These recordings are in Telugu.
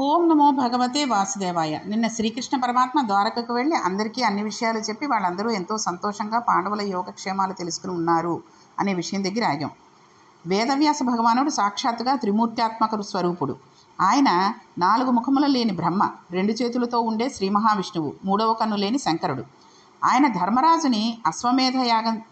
ఓం నమో భగవతే వాసుదేవాయ. నిన్న శ్రీకృష్ణ పరమాత్మ ద్వారకకు వెళ్ళి అందరికీ అన్ని విషయాలు చెప్పి వాళ్ళందరూ ఎంతో సంతోషంగా పాండవుల యోగక్షేమాలు తెలుసుకుని ఉన్నారు అనే విషయం దగ్గర ఆగాం. వేదవ్యాస భగవానుడు సాక్షాత్తుగా త్రిమూర్త్యాత్మక స్వరూపుడు. ఆయన నాలుగు ముఖముల లేని బ్రహ్మ రెండు చేతులతో ఉండే శ్రీ మహావిష్ణువు మూడవ కన్ను లేని శంకరుడు. ఆయన ధర్మరాజుని అశ్వమేధ యాగం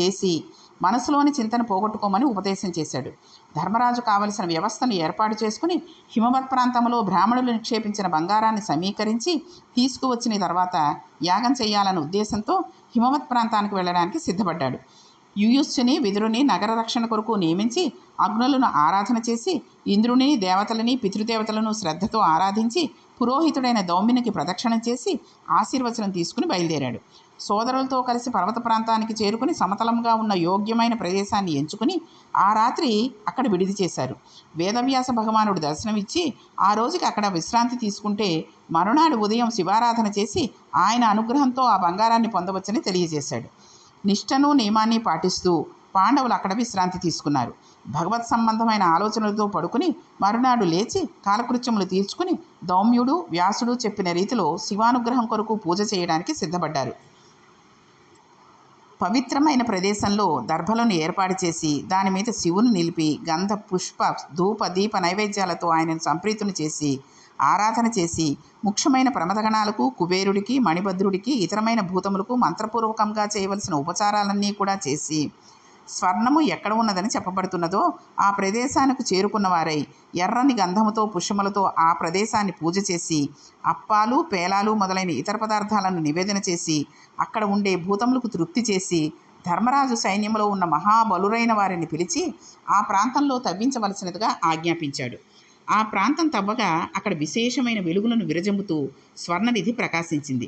చేసి మనసులోని చింతన పోగొట్టుకోమని ఉపదేశం చేశాడు. ధర్మరాజు కావలసిన వ్యవస్థను ఏర్పాటు చేసుకుని హిమవత్ ప్రాంతంలో బ్రాహ్మణులు నిక్షేపించిన బంగారాన్ని సమీకరించి తీసుకువచ్చిన తర్వాత యాగం చేయాలన్న ఉద్దేశంతో హిమవత్ ప్రాంతానికి వెళ్ళడానికి సిద్ధపడ్డాడు. యుయుస్సుని విదురుని నగర రక్షణ కొరకు నియమించి అగ్నులను ఆరాధన చేసి ఇంద్రుని దేవతలని పితృదేవతలను శ్రద్ధతో ఆరాధించి పురోహితుడైన దౌమినికి ప్రదక్షిణ చేసి ఆశీర్వచనం తీసుకుని బయలుదేరాడు. సోదరులతో కలిసి పర్వత ప్రాంతానికి చేరుకుని సమతలంగా ఉన్న యోగ్యమైన ప్రదేశాన్ని ఎంచుకుని ఆ రాత్రి అక్కడ విడిది చేశారు. వేదవ్యాస భగవానుడు దర్శనమిచ్చి ఆ రోజుకి అక్కడ విశ్రాంతి తీసుకుంటే మరునాడు ఉదయం శివారాధన చేసి ఆయన అనుగ్రహంతో ఆ బంగారాన్ని పొందవచ్చని తెలియజేశాడు. నిష్టను నియమాన్ని పాటిస్తూ పాండవులు అక్కడ విశ్రాంతి తీసుకున్నారు. భగవత్ సంబంధమైన ఆలోచనలతో పడుకుని మరునాడు లేచి కాలకృత్యములు తీర్చుకుని దౌమ్యుడు వ్యాసుడు చెప్పిన రీతిలో శివానుగ్రహం కొరకు పూజ చేయడానికి సిద్ధపడ్డారు. పవిత్రమైన ప్రదేశంలో దర్భలను ఏర్పాటు చేసి దాని మీద శివుని నిలిపి గంధ పుష్ప ధూప దీప నైవేద్యాలతో ఆయనను సంప్రీతుని చేసి ఆరాధన చేసి ముఖ్యమైన ప్రమదగణాలకు కుబేరుడికి మణిభద్రుడికి ఇతరమైన భూతములకు మంత్రపూర్వకంగా చేయవలసిన ఉపచారాలన్నీ కూడా చేసి స్వర్ణము ఎక్కడ ఉన్నదని చెప్పబడుతున్నదో ఆ ప్రదేశానికి చేరుకున్నవారై ఎర్రని గంధముతో పుష్పములతో ఆ ప్రదేశాన్ని పూజ చేసి అప్పాలు పేలాలు మొదలైన ఇతర పదార్థాలను నివేదన చేసి అక్కడ ఉండే భూతములకు తృప్తి చేసి ధర్మరాజు సైన్యంలో ఉన్న మహాబలురైన వారిని పిలిచి ఆ ప్రాంతంలో తవ్వించవలసినదిగా ఆజ్ఞాపించాడు. ఆ ప్రాంతం తవ్వగా అక్కడ విశేషమైన వెలుగులను విరజమ్ముతూ స్వర్ణనిధి ప్రకాశించింది.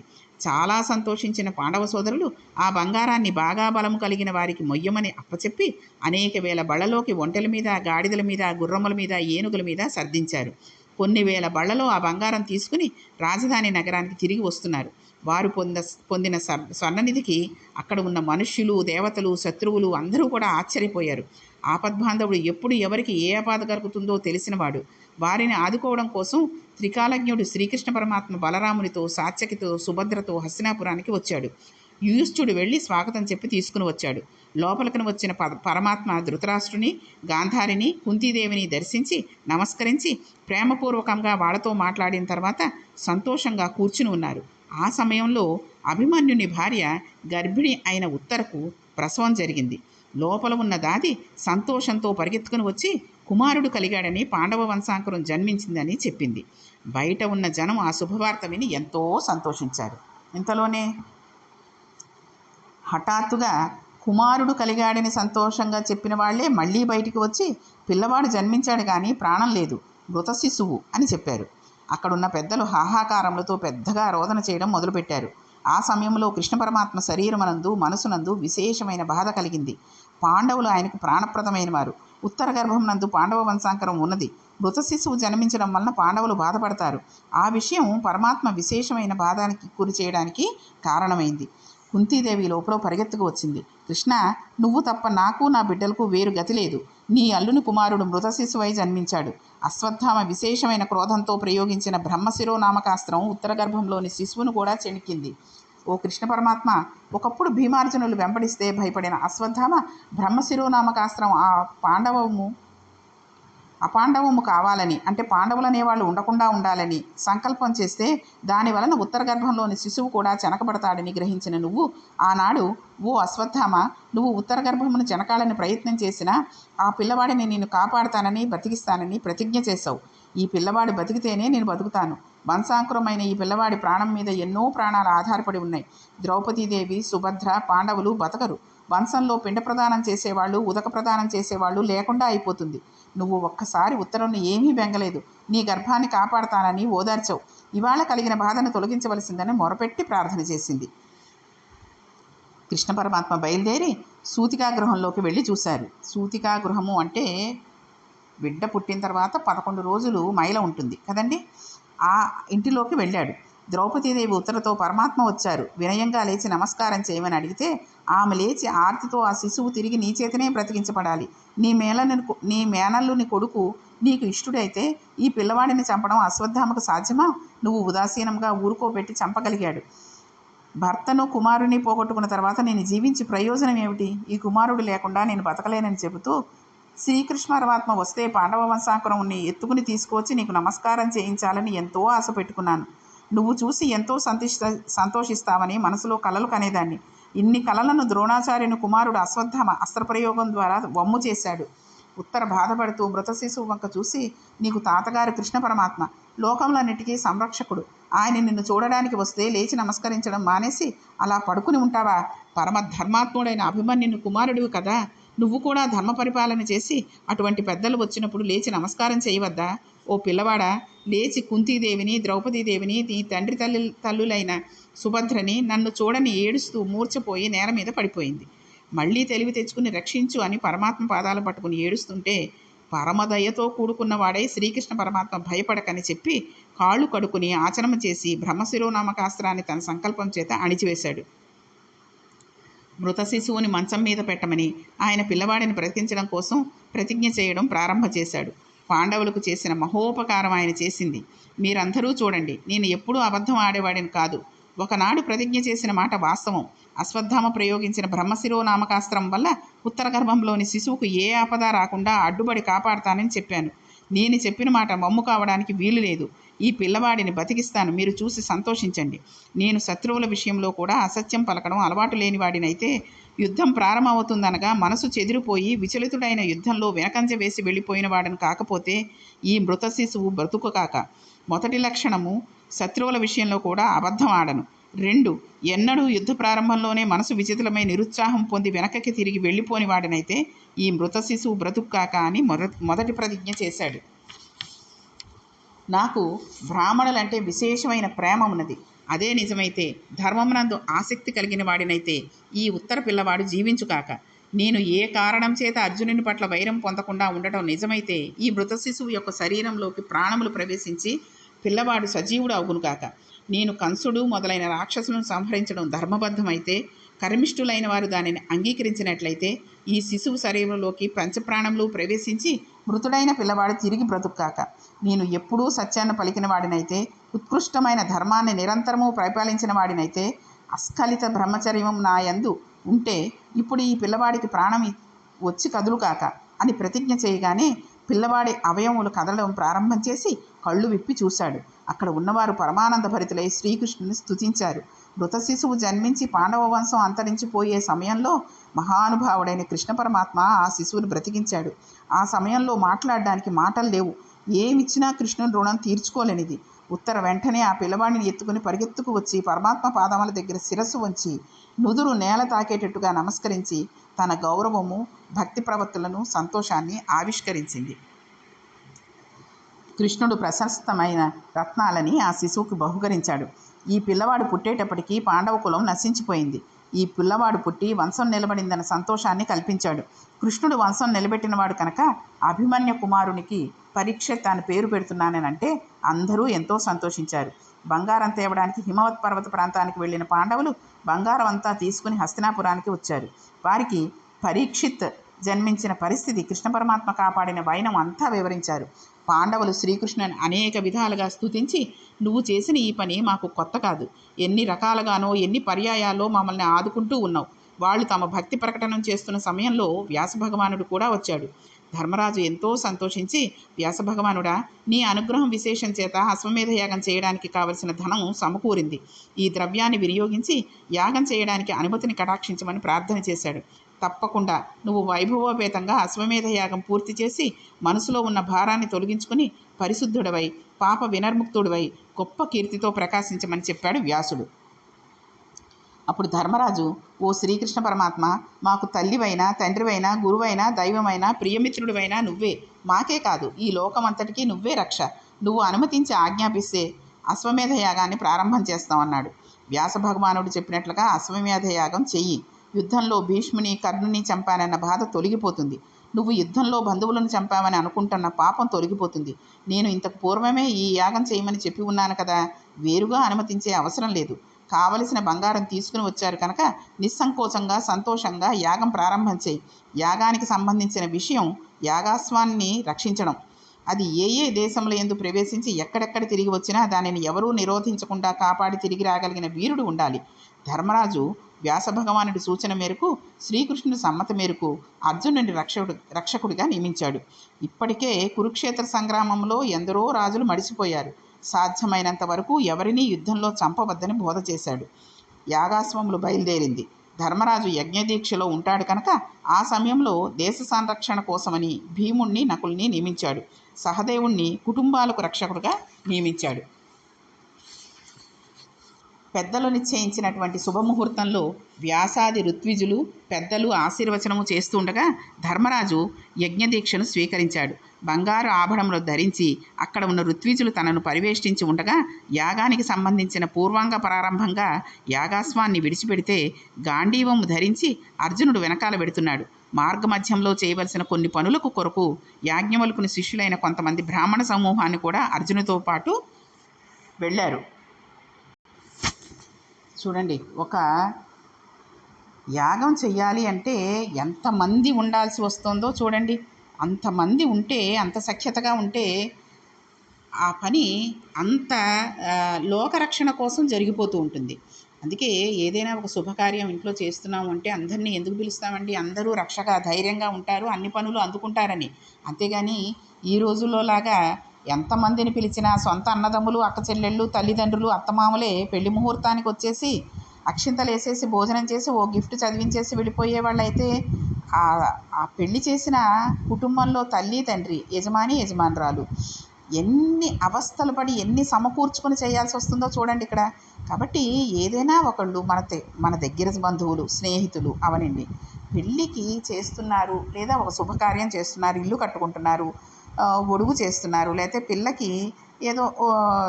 చాలా సంతోషించిన పాండవ సోదరులు ఆ బంగారాన్ని బాగా బలము కలిగిన వారికి మొయ్యమని అప్పచెప్పి అనేక వేల బళ్ళలోకి ఒంటెల మీద గాడిదల మీద గుర్రముల మీద ఏనుగుల మీద సర్దించారు. కొన్ని వేల బళ్ళలో ఆ బంగారం తీసుకుని రాజధాని నగరానికి తిరిగి వస్తున్నారు. వారు పొంద పొందిన స్వర్ణనిధికి అక్కడ ఉన్న మనుష్యులు దేవతలు శత్రువులు అందరూ కూడా ఆశ్చర్యపోయారు. ఆపద్బాంధవుడు ఎప్పుడు ఎవరికి ఏ ఆపద కలుగుతుందో తెలిసినవాడు వారిని ఆదుకోవడం కోసం త్రికాలజ్ఞుడు శ్రీకృష్ణ పరమాత్మ బలరామునితో సాత్యకితో సుభద్రతో హస్తినాపురానికి వచ్చాడు. యుయుష్ఠుడు వెళ్ళి స్వాగతం చెప్పి తీసుకుని వచ్చాడు. లోపలికను వచ్చిన ప పరమాత్మ ధృతరాష్ట్రుని గాంధారిని కుంతీదేవిని దర్శించి నమస్కరించి ప్రేమపూర్వకంగా వాళ్ళతో మాట్లాడిన తర్వాత సంతోషంగా కూర్చుని ఉన్నారు. ఆ సమయంలో అభిమన్యుని భార్య గర్భిణి అయిన ఉత్తరకు ప్రసవం జరిగింది. లోపల ఉన్న దాది సంతోషంతో పరిగెత్తుకుని వచ్చి కుమారుడు కలిగాడని పాండవ వంశాంకురం జన్మించిందని చెప్పింది. బయట ఉన్న జనం ఆ శుభవార్త విని ఎంతో సంతోషించారు. ఇంతలోనే హఠాత్తుగా కుమారుడు కలిగాడని సంతోషంగా చెప్పిన వాళ్ళే మళ్ళీ బయటికి వచ్చి పిల్లవాడు జన్మించాడు కానీ ప్రాణం లేదు మృత శిశువు అని చెప్పారు. అక్కడున్న పెద్దలు హాహాకారములతో పెద్దగా రోదన చేయడం మొదలుపెట్టారు. ఆ సమయంలో కృష్ణ పరమాత్మ శరీరమనందు మనసునందు విశేషమైన బాధ కలిగింది. పాండవులు ఆయనకు ప్రాణప్రదమైన వారు ఉత్తర గర్భం నందు పాండవ వంశాంకరం ఉన్నది. మృత శిశువు జన్మించడం వలన పాండవులు బాధపడతారు. ఆ విషయం పరమాత్మ విశేషమైన బాధానికి గురి చేయడానికి కారణమైంది. కుంతీదేవి లోపల పరిగెత్తుకు వచ్చింది. కృష్ణ నువ్వు తప్ప నాకు నా బిడ్డలకు వేరు గతి లేదు. నీ అల్లుని కుమారుడు మృత శిశువై జన్మించాడు. అశ్వత్థామ విశేషమైన క్రోధంతో ప్రయోగించిన బ్రహ్మశిరోనామకాస్త్రం ఉత్తర గర్భంలోని శిశువును కూడా చెణికింది. ఓ కృష్ణ పరమాత్మ ఒకప్పుడు భీమార్జునులు వెంబడిస్తే భయపడిన అశ్వత్థామ బ్రహ్మశిరోనామకాస్త్రం ఆ పాండవము అపాండవము కావాలని అంటే పాండవులు అనేవాళ్ళు ఉండకుండా ఉండాలని సంకల్పం చేస్తే దాని వలన ఉత్తర గర్భంలోని శిశువు కూడా చెనకబడతాడని గ్రహించిన నువ్వు ఆనాడు ఓ అశ్వత్థామ నువ్వు ఉత్తర గర్భమును చెనకాలని ప్రయత్నం చేసినా ఆ పిల్లవాడిని నేను కాపాడుతానని బతికిస్తానని ప్రతిజ్ఞ చేశావు. ఈ పిల్లవాడు బతికితేనే నేను బతుకుతాను. వంశాంకురమైన ఈ పిల్లవాడి ప్రాణం మీద ఎన్నో ప్రాణాలు ఆధారపడి ఉన్నాయి. ద్రౌపదీదేవి సుభద్ర పాండవులు బతకరు. వంశంలో పిండ ప్రదానం చేసేవాళ్ళు ఉదక ప్రదానం చేసేవాళ్ళు లేకుండా అయిపోతుంది. నువ్వు ఒక్కసారి ఉత్తరంలో ఏమీ బెంగలేదు. నీ గర్భాన్ని కాపాడతానని ఓదార్చవు. ఇవాళ కలిగిన బాధను తొలగించవలసిందని మొరపెట్టి ప్రార్థన చేసింది. కృష్ణ పరమాత్మ బయలుదేరి సూతికా గృహంలోకి వెళ్ళి చూశారు. సూతికా గృహము అంటే బిడ్డ పుట్టిన తర్వాత పదకొండు రోజులు మైల ఉంటుంది కదండి? ఆ ఇంటిలోకి వెళ్ళాడు. ద్రౌపదీదేవి ఉత్తరతో పరమాత్మ వచ్చారు. వినయంగా లేచి నమస్కారం చేయమని అడిగితే ఆమె లేచి ఆర్తితో ఆ శిశువు తిరిగి నీ చేతనే బ్రతికించబడాలి. నీ మేలని నీ మేనల్లుని కొడుకు నీకు ఇష్టుడైతే ఈ పిల్లవాడిని చంపడం అశ్వత్థామకు సాధ్యమా? నువ్వు ఉదాసీనంగా ఊరుకోబెట్టి చంపగలిగాడు. భర్తను కుమారుని పోగొట్టుకున్న తర్వాత నేను జీవించి ప్రయోజనం ఏమిటి? ఈ కుమారుడు లేకుండా నేను బతకలేనని చెబుతూ శ్రీకృష్ణ పరమాత్మ వస్తే పాండవ వంశాంకురం ఎత్తుకుని తీసుకువచ్చి నీకు నమస్కారం చేయించాలని ఎంతో ఆశ పెట్టుకున్నాను. నువ్వు చూసి ఎంతో సంతిష్ట సంతోషిస్తావని మనసులో కలలు కనేదాన్ని. ఇన్ని కలలను ద్రోణాచార్యుని కుమారుడు అశ్వత్థమ అస్త్రప్రయోగం ద్వారా వమ్ము చేశాడు. ఉత్తర బాధపడుతూ మృత శిశువు వంక చూసి నీకు తాతగారు కృష్ణ పరమాత్మ లోకములన్నిటికీ సంరక్షకుడు. ఆయన నిన్ను చూడడానికి వస్తే లేచి నమస్కరించడం మానేసి అలా పడుకుని ఉంటావా? పరమ ధర్మాత్ముడైన అభిమన్యుని కుమారుడివి కదా. నువ్వు కూడా ధర్మ పరిపాలన చేసి అటువంటి పెద్దలు వచ్చినప్పుడు లేచి నమస్కారం చేయవద్దా? ఓ పిల్లవాడా లేచి కుంతీదేవిని ద్రౌపదీదేవిని నీ తండ్రి తల్లి తల్లులైన సుభద్రని నన్ను చూడని ఏడుస్తూ మూర్చపోయి నేల మీద పడిపోయింది. మళ్ళీ తెలివి తెచ్చుకుని రక్షించు అని పరమాత్మ పాదాలు పట్టుకుని ఏడుస్తుంటే పరమదయతో కూడుకున్నవాడై శ్రీకృష్ణ పరమాత్మ భయపడకని చెప్పి కాళ్ళు కడుకుని ఆచరణ చేసి బ్రహ్మశిరోనామకాస్త్రాన్ని తన సంకల్పం చేత అణిచివేశాడు. మృత శిశువుని మంచం మీద పెట్టమని ఆయన పిల్లవాడిని బ్రతికించడం కోసం ప్రతిజ్ఞ చేయడం ప్రారంభ చేశాడు. పాండవులకు చేసిన మహోపకారం ఆయన చేసింది. మీరందరూ చూడండి. నేను ఎప్పుడూ అబద్ధం ఆడేవాడిని కాదు. ఒకనాడు ప్రతిజ్ఞ చేసిన మాట వాస్తవం. అశ్వత్థామ ప్రయోగించిన బ్రహ్మశిరో నామకాస్త్రం వల్ల ఉత్తర గర్భంలోని శిశువుకు ఏ ఆపద రాకుండా అడ్డుబడి కాపాడుతానని చెప్పాను. నేను చెప్పిన మాట మమ్ము కావడానికి వీలు లేదు. ఈ పిల్లవాడిని బతికిస్తాను. మీరు చూసి సంతోషించండి. నేను శత్రువుల విషయంలో కూడా అసత్యం పలకడం అలవాటు లేనివాడినైతే యుద్ధం ప్రారంభమవుతుందనగా మనసు చెదిరిపోయి విచలితుడైన యుద్ధంలో వెనకంజ వేసి వెళ్ళిపోయిన వాడని కాకపోతే ఈ మృత శిశువు బ్రతుకు కాక మొదటి లక్షణము శత్రువుల విషయంలో కూడా అబద్ధం ఆడను. రెండు ఎన్నడూ యుద్ధ ప్రారంభంలోనే మనసు విచిత్రమై నిరుత్సాహం పొంది వెనకకి తిరిగి వెళ్ళిపోని వాడినైతే ఈ మృత శిశువు బ్రతుకు కాక అని మొదటి ప్రతిజ్ఞ చేశాడు. నాకు బ్రాహ్మణులంటే విశేషమైన ప్రేమ ఉన్నది అదే నిజమైతే ధర్మమునందు ఆసక్తి కలిగిన వాడినైతే ఈ ఉత్తర పిల్లవాడు జీవించుకాక నేను ఏ కారణం చేత అర్జునుని పట్ల వైరం పొందకుండా ఉండటం నిజమైతే ఈ మృత శిశువు యొక్క శరీరంలోకి ప్రాణములు ప్రవేశించి పిల్లవాడు సజీవుడు అవునుగాక. నేను కంసుడు మొదలైన రాక్షసులను సంహరించడం ధర్మబద్ధమైతే కర్మిష్ఠులైన వారు దానిని అంగీకరించినట్లయితే ఈ శిశువు శరీరంలోకి పంచప్రాణములు ప్రవేశించి మృతుడైన పిల్లవాడు తిరిగి బ్రతుక్కాక. నేను ఎప్పుడూ సత్యాన్ని పలికిన వాడినైతే ఉత్కృష్టమైన ధర్మాన్ని నిరంతరము పరిపాలించిన వాడినైతే అస్ఖలిత బ్రహ్మచర్యం నా యందు ఉంటే ఇప్పుడు ఈ పిల్లవాడికి ప్రాణం వచ్చి కదులుకాక అని ప్రతిజ్ఞ చేయగానే పిల్లవాడి అవయవములు కదలడం ప్రారంభం చేసి కళ్ళు విప్పి చూశాడు. అక్కడ ఉన్నవారు పరమానంద భరితులై శ్రీకృష్ణుని స్తుతించారు. మృత శిశువు జన్మించి పాండవ వంశం అంతరించిపోయే సమయంలో మహానుభావుడైన కృష్ణ పరమాత్మ ఆ శిశువుని బ్రతికించాడు. ఆ సమయంలో మాట్లాడడానికి మాటలు లేవు. ఏమిచ్చినా కృష్ణుని రుణం తీర్చుకోలేనిది. ఉత్తర వెంటనే ఆ పిల్లవాడిని ఎత్తుకుని పరిగెత్తుకు వచ్చి పరమాత్మ పాదముల దగ్గర శిరస్సు వంచి నుదురు నేల తాకేటట్టుగా నమస్కరించి తన గౌరవము భక్తి ప్రవత్తులను సంతోషాన్ని ఆవిష్కరించింది. కృష్ణుడు ప్రశస్తమైన రత్నాలని ఆ శిశువుకి బహుకరించాడు. ఈ పిల్లవాడు పుట్టేటప్పటికీ పాండవ కులం నశించిపోయింది. ఈ పిల్లవాడు పుట్టి వంశం నిలబడిందన్న సంతోషాన్ని కల్పించాడు. కృష్ణుడు వంశం నిలబెట్టినవాడు కనుక అభిమన్య కుమారునికి పరీక్ష తాను పేరు పెడుతున్నానంటే అందరూ ఎంతో సంతోషించారు. బంగారం తేవడానికి హిమవత్ పర్వత ప్రాంతానికి వెళ్ళిన పాండవులు బంగారం అంతా తీసుకుని హస్తినాపురానికి వచ్చారు. వారికి పరీక్షిత్ జన్మించిన పరిస్థితి కృష్ణ పరమాత్మ కాపాడిన వైనం అంతా వివరించారు. పాండవులు శ్రీకృష్ణుని అనేక విధాలుగా స్థుతించి నువ్వు చేసిన ఈ పని మాకు కొత్త కాదు. ఎన్ని రకాలుగానో ఎన్ని పర్యాయాల్లో మమ్మల్ని ఆదుకుంటూ ఉన్నావు. వాళ్ళు తమ భక్తి ప్రకటన చేస్తున్న సమయంలో వ్యాస భగవానుడు కూడా వచ్చాడు. ధర్మరాజు ఎంతో సంతోషించి వ్యాసభగవానుడా నీ అనుగ్రహం విశేషం చేత అశ్వమేధ యాగం చేయడానికి కావలసిన ధనం సమకూరింది. ఈ ద్రవ్యాన్ని వినియోగించి యాగం చేయడానికి అనుమతిని కటాక్షించమని ప్రార్థన చేశాడు. తప్పకుండా. నువ్వు వైభవోపేతంగా అశ్వమేధ యాగం పూర్తి చేసి మనసులో ఉన్న భారాన్ని తొలగించుకుని పరిశుద్ధుడవై పాప వినర్ముక్తుడివై గొప్ప కీర్తితో ప్రకాశించమని చెప్పాడు వ్యాసుడు. అప్పుడు ధర్మరాజు ఓ శ్రీకృష్ణ పరమాత్మ మాకు తల్లివైనా తండ్రివైనా గురువైనా దైవమైనా ప్రియమిత్రుడివైనా నువ్వే. మాకే కాదు ఈ లోకమంతటికీ నువ్వే రక్ష. నువ్వు అనుమతించి ఆజ్ఞాపిస్తే అశ్వమేధ యాగాన్ని ప్రారంభం చేస్తామన్నాడు వ్యాస భగవానుడు చెప్పినట్లుగా అశ్వమేధ యాగం చెయ్యి. యుద్ధంలో భీష్ముని కర్ణుని చంపానన్న బాధ తొలగిపోతుంది. నువ్వు యుద్ధంలో బంధువులను చంపావని అనుకుంటున్న పాపం తొలగిపోతుంది. నేను ఇంతకు పూర్వమే ఈ యాగం చేయమని చెప్పి ఉన్నాను కదా వేరుగా అనుమతించే అవసరం లేదు. కావలసిన బంగారం తీసుకుని వచ్చారు కనుక నిస్సంకోచంగా సంతోషంగా యాగం ప్రారంభం చేయి. యాగానికి సంబంధించిన విషయం యాగాస్వాన్ని రక్షించడం. అది ఏ ఏ దేశంలో ఎందు ప్రవేశించి ఎక్కడెక్కడ తిరిగి వచ్చినా దానిని ఎవరూ నిరోధించకుండా కాపాడి తిరిగి రాగలిగిన వీరుడు ఉండాలి. ధర్మరాజు వ్యాస భగవానుడి సూచన మేరకు శ్రీకృష్ణుని సమ్మత మేరకు అర్జునుడిని రక్షకుడు రక్షకుడిగా నియమించాడు. ఇప్పటికే కురుక్షేత్ర సంగ్రామంలో ఎందరో రాజులు మడిసిపోయారు. సాధ్యమైనంత వరకు ఎవరినీ యుద్ధంలో చంపవద్దని బోధ చేశాడు. యాగాశ్వములు బయలుదేరింది. ధర్మరాజు యజ్ఞదీక్షలో ఉంటాడు కనుక ఆ సమయంలో దేశ సంరక్షణ కోసమని భీముణ్ణి నకుల్ని నియమించాడు. సహదేవుణ్ణి కుటుంబాలకు రక్షకుడుగా నియమించాడు. పెద్దలు నిశ్చయించినటువంటి శుభముహూర్తంలో వ్యాసాది ఋత్విజులు పెద్దలు ఆశీర్వచనము చేస్తుండగా ధర్మరాజు యజ్ఞదీక్షను స్వీకరించాడు. బంగారు ఆభరణంలో ధరించి అక్కడ ఉన్న ఋత్విజులు తనను పరివేష్టించి ఉండగా యాగానికి సంబంధించిన పూర్వాంగ ప్రారంభంగా యాగాస్వాన్ని విడిచిపెడితే గాంధీవము ధరించి అర్జునుడు వెనకాల పెడుతున్నాడు మార్గమధ్యంలో చేయవలసిన కొన్ని పనులకు కొరకు యాజ్ఞవల్కుని శిష్యులైన కొంతమంది బ్రాహ్మణ సమూహాన్ని కూడా అర్జునుతో పాటు వెళ్ళారు. చూడండి ఒక యాగం చెయ్యాలి అంటే ఎంతమంది ఉండాల్సి వస్తుందో చూడండి. అంతమంది ఉంటే అంత సఖ్యతగా ఉంటే ఆ పని అంత లోకరక్షణ కోసం జరిగిపోతూ ఉంటుంది. అందుకే ఏదైనా ఒక శుభకార్యం ఇంట్లో చేస్తున్నాము అంటే అందరినీ ఎందుకు పిలుస్తామండి? అందరూ రక్షగా ధైర్యంగా ఉంటారు అన్ని పనులు అందుకుంటారని. అంతేగాని ఈ రోజుల్లో లాగా ఎంతమందిని పిలిచినా సొంత అన్నదమ్ములు అక్కచెల్లెళ్ళు తల్లిదండ్రులు అత్తమామలే పెళ్ళి ముహూర్తానికి వచ్చేసి అక్షింతలు వేసేసి భోజనం చేసి ఓ గిఫ్ట్ చదివించేసి వెళ్ళిపోయే వాళ్ళైతే ఆ పెళ్ళి చేసిన కుటుంబంలో తల్లి తండ్రి యజమాని యజమానురాలు ఎన్ని అవస్థలు పడి ఎన్ని సమకూర్చుకొని చేయాల్సి వస్తుందో చూడండి ఇక్కడ. కాబట్టి ఏదైనా ఒకళ్ళు మన మన దగ్గర బంధువులు స్నేహితులు అవనండి పెళ్ళికి చేస్తున్నారు లేదా ఒక శుభకార్యం చేస్తున్నారు ఇల్లు కట్టుకుంటున్నారు ఒడుగు చేస్తున్నారు. లేకపోతే పిల్లకి ఏదో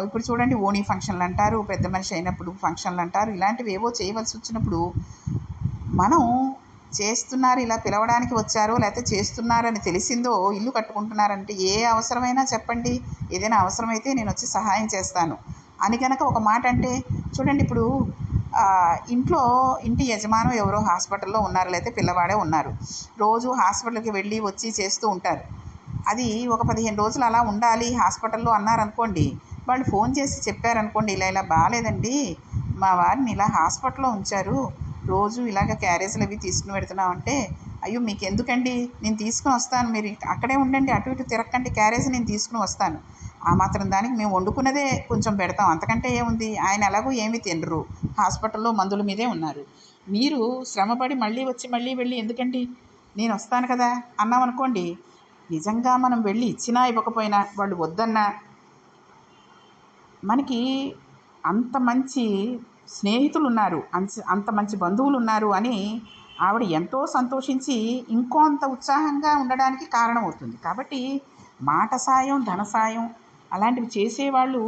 ఇప్పుడు చూడండి ఓణీ ఫంక్షన్లు అంటారు పెద్ద మనిషి అయినప్పుడు ఫంక్షన్లు అంటారు ఇలాంటివి ఏవో చేయవలసి వచ్చినప్పుడు మనం చేస్తున్నారు ఇలా పిలవడానికి వచ్చారో లేకపోతే చేస్తున్నారని తెలిసిందో ఇల్లు కట్టుకుంటున్నారంటే ఏ అవసరమైనా చెప్పండి ఏదైనా అవసరమైతే నేను వచ్చి సహాయం చేస్తాను. అని కనుక ఒక మాట అంటే చూడండి ఇప్పుడు ఇంట్లో ఇంటి యజమానం ఎవరో హాస్పిటల్లో ఉన్నారు లేకపోతే పిల్లవాడే ఉన్నారు. రోజు హాస్పిటల్కి వెళ్ళి వచ్చి చేస్తూ ఉంటారు. అది ఒక పదిహేను రోజులు అలా ఉండాలి హాస్పిటల్లో అన్నారనుకోండి. వాళ్ళు ఫోన్ చేసి చెప్పారనుకోండి ఇలా ఇలా బాగాలేదండి మా వారిని ఇలా హాస్పిటల్లో ఉంచారు. రోజు ఇలాగ క్యారేజీలు అవి తీసుకుని పెడుతున్నామంటే అయ్యో మీకు ఎందుకండి నేను తీసుకుని వస్తాను. మీరు అక్కడే ఉండండి అటు ఇటు తిరక్కండి క్యారేజ్ నేను తీసుకుని వస్తాను. ఆ మాత్రం దానికి మేము వండుకున్నదే కొంచెం పెడతాం. అంతకంటే ఏముంది? ఆయన ఎలాగో ఏమీ తినరు. హాస్పిటల్లో మందుల మీదే ఉన్నారు. మీరు శ్రమపడి మళ్ళీ వచ్చి మళ్ళీ వెళ్ళి ఎందుకండి? నేను వస్తాను కదా? అన్నాం అనుకోండి నిజంగా మనం వెళ్ళి ఇచ్చినా ఇవ్వకపోయినా వాళ్ళు వద్దన్నా మనకి అంత మంచి స్నేహితులు ఉన్నారు అంత అంత మంచి బంధువులు ఉన్నారు అని ఆవిడ ఎంతో సంతోషించి ఇంకొంత ఉత్సాహంగా ఉండడానికి కారణమవుతుంది. కాబట్టి మాట సాయం ధన సాయం అలాంటివి చేసేవాళ్ళు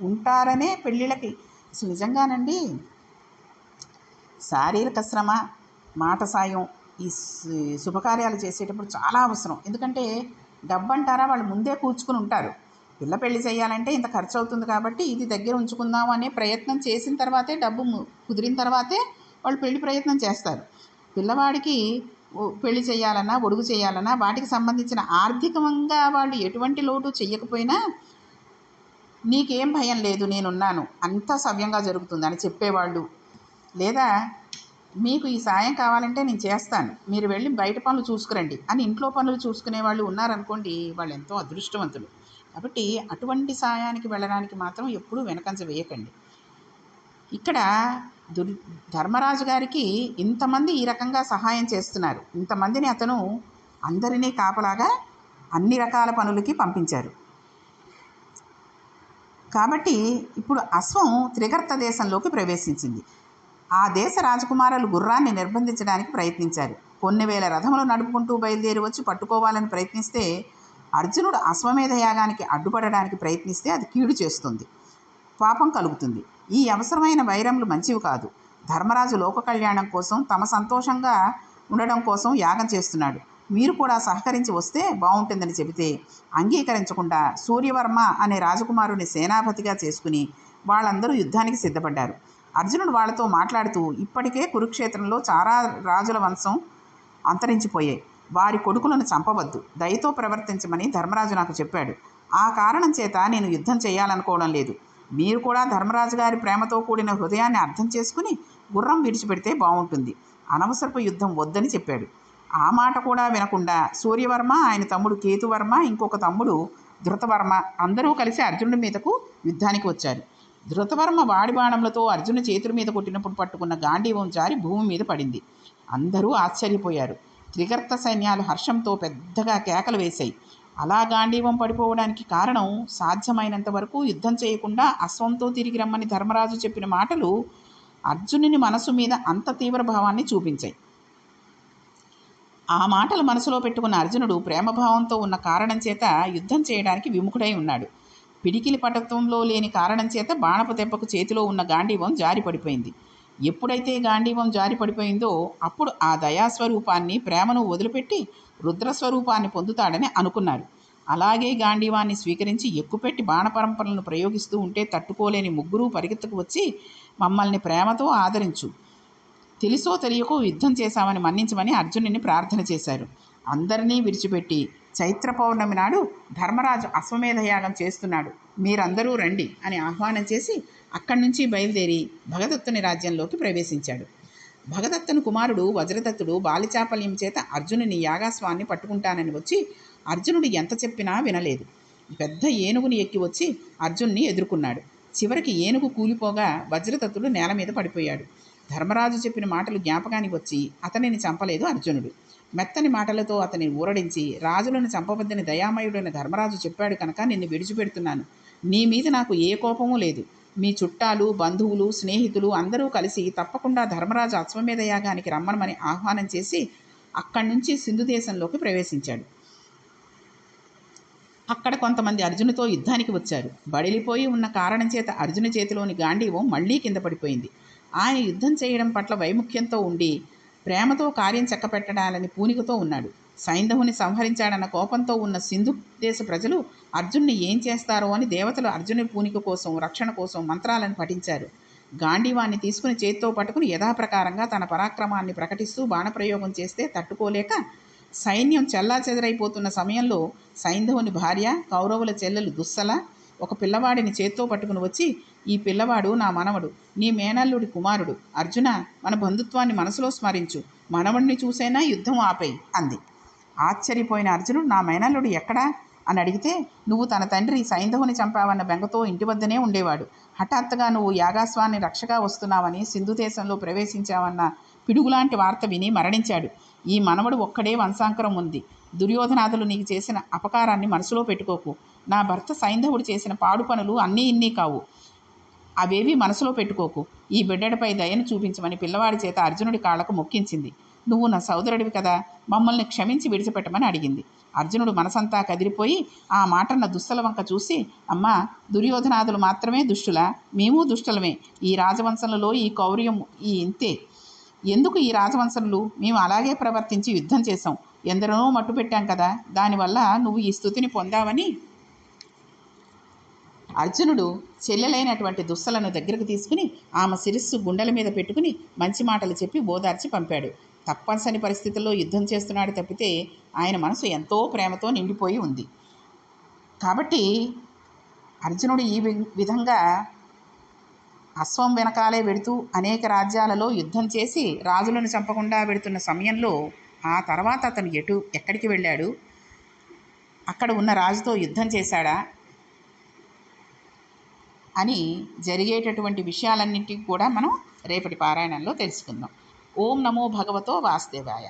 ఉంటారనే పెళ్ళిళ్ళకి. అసలు నిజంగానండి శారీరక శ్రమ మాట సాయం ఈ శుభకార్యాలు చేసేటప్పుడు చాలా అవసరం. ఎందుకంటే డబ్బు అంటారా వాళ్ళు ముందే కూర్చుకుని ఉంటారు. పిల్ల పెళ్ళి చేయాలంటే ఇంత ఖర్చు అవుతుంది కాబట్టి ఇది దగ్గర ఉంచుకుందాం అనే ప్రయత్నం చేసిన తర్వాతే డబ్బు కుదిరిన తర్వాతే వాళ్ళు పెళ్ళి ప్రయత్నం చేస్తారు. పిల్లవాడికి పెళ్ళి చేయాలన్నా ఒడుగు చేయాలన్నా వాటికి సంబంధించిన ఆర్థికంగా వాళ్ళు ఎటువంటి లోటు చెయ్యకపోయినా నీకేం భయం లేదు నేనున్నాను అంతా సవ్యంగా జరుగుతుంది అని చెప్పేవాళ్ళు. లేదా మీకు ఈ సాయం కావాలంటే నేను చేస్తాను. మీరు వెళ్ళి బయట పనులు చూసుకురండి. అని ఇంట్లో పనులు చూసుకునే వాళ్ళు ఉన్నారనుకోండి వాళ్ళు ఎంతో అదృష్టవంతులు. కాబట్టి అటువంటి సాయానికి వెళ్ళడానికి మాత్రం ఎప్పుడూ వెనకంజ వేయకండి. ఇక్కడ దుర్ ధర్మరాజు గారికి ఇంతమంది ఈ రకంగా సహాయం చేస్తున్నారు. ఇంతమందిని అతను అందరినీ కాపలాగా అన్ని రకాల పనులకి పంపించారు. కాబట్టి ఇప్పుడు అశ్వం త్రిగర్త దేశంలోకి ప్రవేశించింది. ఆ దేశ రాజకుమారులు గుర్రాన్ని నిర్బంధించడానికి ప్రయత్నించారు. కొన్ని వేల రథములు నడుపుకుంటూ బయలుదేరి వచ్చి పట్టుకోవాలని ప్రయత్నిస్తే అర్జునుడు అశ్వమేధ యాగానికి అడ్డుపడడానికి ప్రయత్నిస్తే అది కీడు చేస్తుంది. పాపం కలుగుతుంది. ఈ అవసరమైన వైరములు మంచివి కాదు. ధర్మరాజు లోక కళ్యాణం కోసం తమ సంతోషంగా ఉండడం కోసం యాగం చేస్తున్నాడు. మీరు కూడా సహకరించి వస్తే బాగుంటుందని చెబితే అంగీకరించకుండా సూర్యవర్మ అనే రాజకుమారుని సేనాపతిగా చేసుకుని వాళ్ళందరూ యుద్ధానికి సిద్ధపడ్డారు. అర్జునుడు వాళ్ళతో మాట్లాడుతూ ఇప్పటికే కురుక్షేత్రంలో చాలా రాజుల వంశం అంతరించిపోయాయి. వారి కొడుకులను చంపవద్దు. దయతో ప్రవర్తించమని ధర్మరాజు నాకు చెప్పాడు. ఆ కారణం చేత నేను యుద్ధం చేయాలనుకోవడం లేదు. మీరు కూడా ధర్మరాజు గారి ప్రేమతో కూడిన హృదయాన్ని అర్థం చేసుకుని గుర్రం విడిచిపెడితే బాగుంటుంది. అనవసరపు యుద్ధం వద్దని చెప్పాడు. ఆ మాట కూడా వినకుండా సూర్యవర్మ ఆయన తమ్ముడు కేతువర్మ ఇంకొక తమ్ముడు ధృతవర్మ అందరూ కలిసి అర్జునుడి మీదకు యుద్ధానికి వచ్చారు. ధృతవర్మ వాడి బాణములతో అర్జున చేతుల మీద కొట్టినప్పుడు పట్టుకున్న గాంధీవం జారి భూమి మీద పడింది. అందరూ ఆశ్చర్యపోయారు. త్రిగర్త సైన్యాలు హర్షంతో పెద్దగా కేకలు వేశాయి. అలా గాంధీవం పడిపోవడానికి కారణం సాధ్యమైనంత వరకు యుద్ధం చేయకుండా అశ్వంతో తిరిగి రమ్మని ధర్మరాజు చెప్పిన మాటలు అర్జునుని మనసు మీద అంత తీవ్ర భావాన్ని చూపించాయి. ఆ మాటలు మనసులో పెట్టుకున్న అర్జునుడు ప్రేమభావంతో ఉన్న కారణం చేత యుద్ధం చేయడానికి విముఖుడై ఉన్నాడు. పిడికిలి పటత్వంలో లేని కారణం చేత బాణపు దెబ్బకు చేతిలో ఉన్న గాంధీవం జారి పడిపోయింది ఎప్పుడైతే గాంధీవం జారి పడిపోయిందో అప్పుడు ఆ దయాస్వరూపాన్ని ప్రేమను వదిలిపెట్టి రుద్రస్వరూపాన్ని పొందుతాడని అనుకున్నారు. అలాగే గాంధీవాన్ని స్వీకరించి ఎక్కుపెట్టి బాణపరంపరలను ప్రయోగిస్తూ ఉంటే తట్టుకోలేని ముగ్గురు పరిగెత్తుకు వచ్చి మమ్మల్ని ప్రేమతో ఆదరించు. తెలుసో తెలియకో యుద్ధం చేశామని మన్నించమని అర్జునుని ప్రార్థన చేశారు. అందరినీ విడిచిపెట్టి చైత్ర పౌర్ణమి నాడు ధర్మరాజు అశ్వమేధ యాగం చేస్తున్నాడు. మీరందరూ రండి అని ఆహ్వానం చేసి అక్కడి నుంచి బయలుదేరి భగదత్తుని రాజ్యంలోకి ప్రవేశించాడు. భగదత్తుని కుమారుడు వజ్రదత్తుడు బాలిచాపల్యం చేత అర్జునుని యాగాస్వాన్ని పట్టుకుంటానని వచ్చి అర్జునుడు ఎంత చెప్పినా వినలేదు. పెద్ద ఏనుగుని ఎక్కి వచ్చి అర్జున్ని ఎదుర్కొన్నాడు. చివరికి ఏనుగు కూలిపోగా వజ్రదత్తుడు నేల మీద పడిపోయాడు. ధర్మరాజు చెప్పిన మాటలు జ్ఞాపకానికి వచ్చి అతనిని చంపలేదు అర్జునుడు. మెత్తని మాటలతో అతనిని ఊరడించి రాజులను చంపవద్దని దయామయుడైన ధర్మరాజు చెప్పాడు కనుక నిన్ను విడిచిపెడుతున్నాను. నీ మీద నాకు ఏ కోపమూ లేదు. మీ చుట్టాలు బంధువులు స్నేహితులు అందరూ కలిసి తప్పకుండా ధర్మరాజు అశ్వమేధ యాగానికి రమ్మనమని ఆహ్వానం చేసి అక్కడి నుంచి సింధు దేశంలోకి ప్రవేశించాడు. అక్కడ కొంతమంది అర్జునుతో యుద్ధానికి వచ్చారు. బడిలిపోయి ఉన్న కారణం చేత అర్జున చేతిలోని గాంధీవం మళ్ళీ కింద పడిపోయింది. ఆయన యుద్ధం చేయడం పట్ల వైముఖ్యంతో ఉండి ప్రేమతో కార్యం చక్కపెట్టడాలని పూనికతో ఉన్నాడు. సైంధవుని సంహరించాడన్న కోపంతో ఉన్న సింధు దేశ ప్రజలు అర్జున్ని ఏం చేస్తారో అని దేవతలు అర్జుని పూనిక కోసం రక్షణ కోసం మంత్రాలను పఠించారు. గాంధీవాన్ని తీసుకుని చేత్తో పట్టుకుని యథాప్రకారంగా తన పరాక్రమాన్ని ప్రకటిస్తూ బాణప్రయోగం చేస్తే తట్టుకోలేక సైన్యం చెల్లా చెదరైపోతున్న సమయంలో సైంధవుని భార్య కౌరవుల చెల్లెలు దుస్సల ఒక పిల్లవాడిని చేత్తో పట్టుకుని వచ్చి ఈ పిల్లవాడు నా మనవడు నీ మేనల్లుడి కుమారుడు. అర్జున మన బంధుత్వాన్ని మనసులో స్మరించు. మనవడిని చూసైనా యుద్ధం ఆపేయి అంది. ఆశ్చర్యపోయిన అర్జునుడు నా మేనల్లుడు ఎక్కడా? అని అడిగితే నువ్వు తన తండ్రి సైంధవుని చంపావన్న బెంగతో ఇంటి వద్దనే ఉండేవాడు. హఠాత్తుగా నువ్వు యాగాస్వాన్ని రక్షగా వస్తున్నావని సింధు దేశంలో ప్రవేశించావన్న పిడుగులాంటి వార్త విని మరణించాడు. ఈ మనవడు ఒక్కడే వంశాంకరం ఉంది. దుర్యోధనాథులు నీకు చేసిన అపకారాన్ని మనసులో పెట్టుకోకు. నా భర్త సైంధవుడు చేసిన పాడు పనులు అన్నీ ఇన్నీ కావు. అవేవి మనసులో పెట్టుకోకు. ఈ బిడ్డడిపై దయను చూపించమని పిల్లవాడి చేత అర్జునుడి కాళ్ళకు మొక్కించింది. నువ్వు నా సోదరుడివి కదా! మమ్మల్ని క్షమించి విడిచిపెట్టమని అడిగింది. అర్జునుడు మనసంతా కదిలిపోయి ఆ మాటన్న దుస్తుల వంక చూసి అమ్మా దుర్యోధనాదులు మాత్రమే దుష్టులా? మేము దుష్టులమే. ఈ రాజవంశంలో ఈ కౌర్యం ఈ ఇంతే. ఎందుకు ఈ రాజవంశంలు? మేము అలాగే ప్రవర్తించి యుద్ధం చేశాం. ఎందరనో మట్టు పెట్టాం కదా! దానివల్ల నువ్వు ఈ స్థుతిని పొందావని అర్జునుడు చెల్లెలైనటువంటి దుస్సలను దగ్గరకు తీసుకుని ఆమె శిరస్సు గుండెల మీద పెట్టుకుని మంచి మాటలు చెప్పి ఓదార్చి పంపాడు. తప్పనిసరి పరిస్థితుల్లో యుద్ధం చేస్తున్నాడు తప్పితే ఆయన మనసు ఎంతో ప్రేమతో నిండిపోయి ఉంది. కాబట్టి అర్జునుడు ఈ వి- విధంగా అశ్వం వెనకాలే వెడుతూ అనేక రాజ్యాలలో యుద్ధం చేసి రాజులను చంపకుండా వెడుతున్న సమయంలో ఆ తర్వాత అతను ఎటు ఎక్కడికి వెళ్ళాడు? అక్కడ ఉన్న రాజుతో యుద్ధం చేశాడా? అని జరిగేటటువంటి విషయాలన్నింటికి కూడా మనం రేపటి పారాయణంలో తెలుసుకుందాం. ఓం నమో భగవతో వాసుదేవాయ.